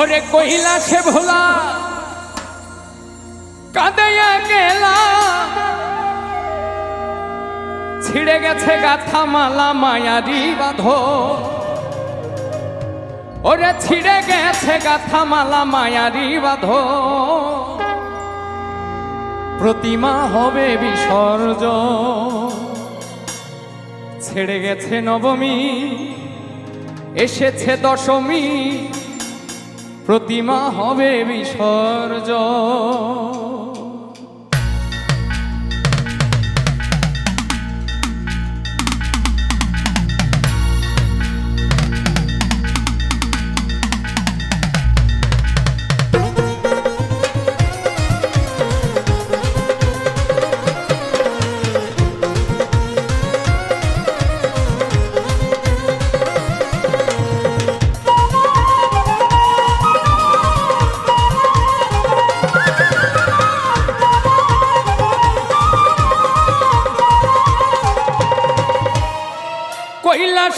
ওরে কহিলা সে ভোলা কাঁদাইয়া গেলা ছিড়ে গেছে গাথা মালা মায়ারি বাঁধো ওরে ছিড়ে গেছে গাথা মালা মায়ারি বাঁধো প্রতিমা হবে বিসর্জ ছেড়ে গেছে নবমী, এসেছে দশমী। প্রতিমা হবে বিসর্জ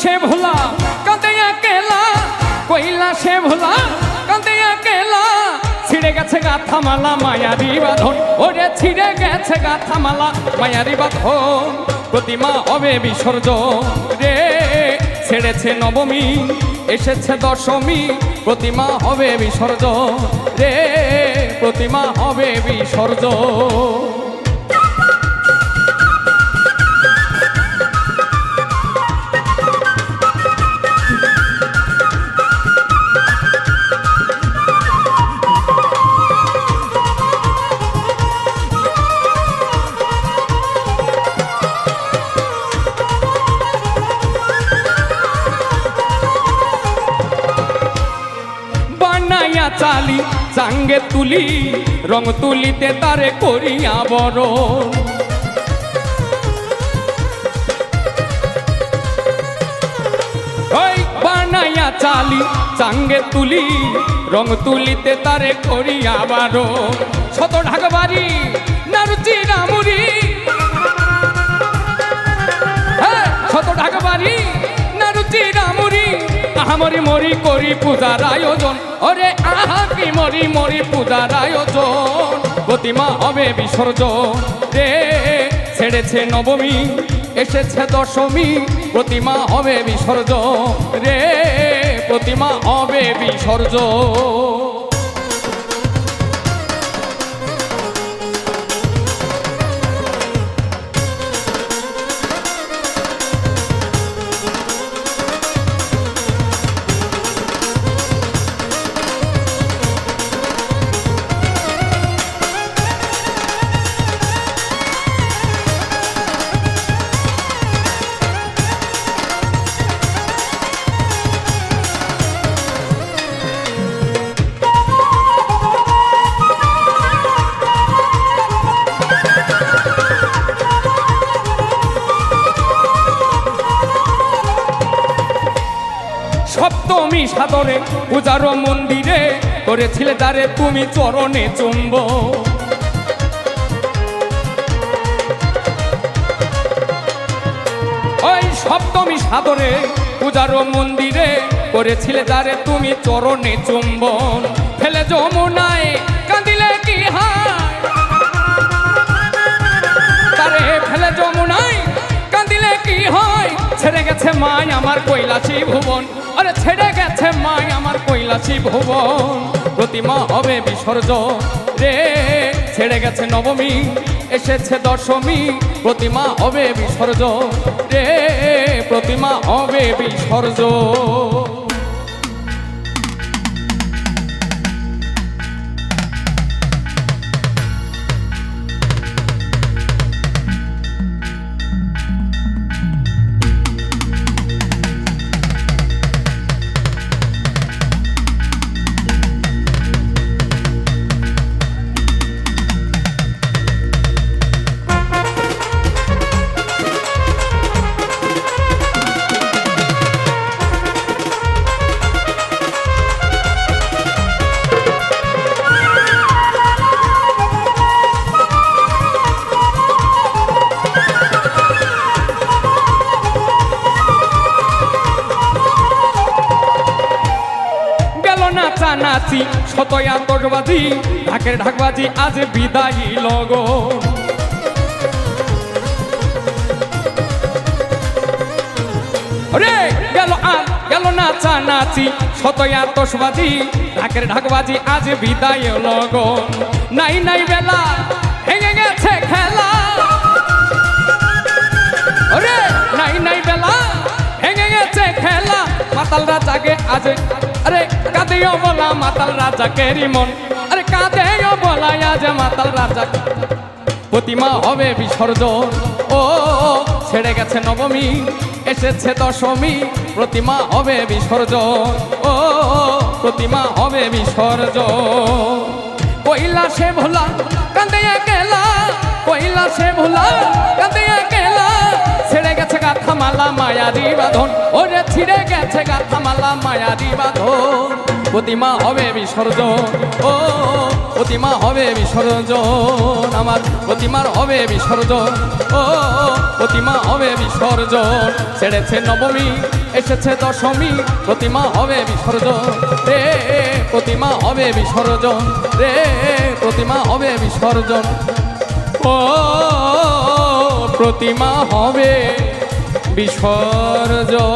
সে ভোলা, কাঁদিয়া কেলা, কইলা সে ভোলা, কাঁদিয়া কেলা। ছিড়ে গেছে গাথা মালা মায়ারি বাঁধন, ওরে ছিড়ে গেছে গাথা মালা মায়ারি বাঁধন। প্রতিমা হবে বিসর্জন রে, ছেড়েছে নবমী, এসেছে দশমী, প্রতিমা হবে বিসর্জন রে, প্রতিমা হবে বিসর্জন। চাঙ্গে তুলি রং তুলিতে তারে করিয়া বড় বানাইয়া চালি চাঙ্গে তুলি রং তুলিতে তারে করিয়া বারো শত ঢাকা বাড়ি নারুচি নামুরি। হ্যাঁ, শত ঢাকা বাড়ি আহামরি মরি করি পূজার আয়োজন। ওরে আহা, কি মরি মরি পূজার আয়োজন। প্রতিমা হবে বিসর্জন। রে, ছেড়েছে নবমী, এসেছে দশমী, প্রতিমা হবে বিসর্জন। রে, প্রতিমা হবে বিসর্জন। সপ্তমী সাদরে পূজার মন্দিরে করেছিলে তারে তুমি চরণে চুম্ব। ওই সপ্তমী সাদরে পূজার মন্দিরে করেছিলে তারে তুমি চরণে চুম্বন ফেলে যমুনায় কাঁদিলে কি হায়? তারে ফেলে যমুনায় কাঁদিলে কি হয়? ছেড়ে গেছে মাই আমার কৈলাসী ভুবন। কৈলাসী ভুবন, প্রতিমা হবে বিসর্জন। রে, ছেড়ে গেছে নবমী, এসেছে দশমী, প্রতিমা হবে বিসর্জন। রে, প্রতিমা হবে বিসর্জন। নাচা নাচি শত ঢাকের ঢাকবাজি আজ বিদায়ী লগন রে গেল আর গেল নাচা নাচি শত আতসবাজি ঢাকের ঢাকবাজি আজ বিদায় লগন নাই নাই বেলা, ভেঙে গেছে খেলা। রে নাই নাই বেলা, ভেঙে গেছে খেলা। মাতাল রাজাকে আজ, আরে কাঁদেও বলা মাতাল রাজাকে রিমন আরে কাঁদেও বলা আজ মাতাল রাজা। প্রতিমা হবে বিসর্জন। ও, ছেড়ে গেছে নবমী, এসেছে দশমী, প্রতিমা হবে বিসর্জন। ও, প্রতিমা হবে বিসর্জন। কৈলাসে ভোলা কান্দে কেলা কৈলাসে ভোলা কান্দে কেলা ছেড়ে গেছে গাথা মালা মায়ারি বাঁধন ওরে ছিঁড়ে গেছে গাথা মালা মায়ারি বাঁধন প্রতিমা হবে বিসর্জন। ও, প্রতিমা হবে বিসর্জন। আমার প্রতিমার হবে বিসর্জন। ও, প্রতিমা হবে বিসর্জন। ছেড়েছে নবমী, এসেছে দশমী, প্রতিমা হবে বিসর্জন। রে, প্রতিমা হবে বিসর্জন। রে, প্রতিমা হবে বিসর্জন। ও, প্রতিমা হবে বিসর্জন।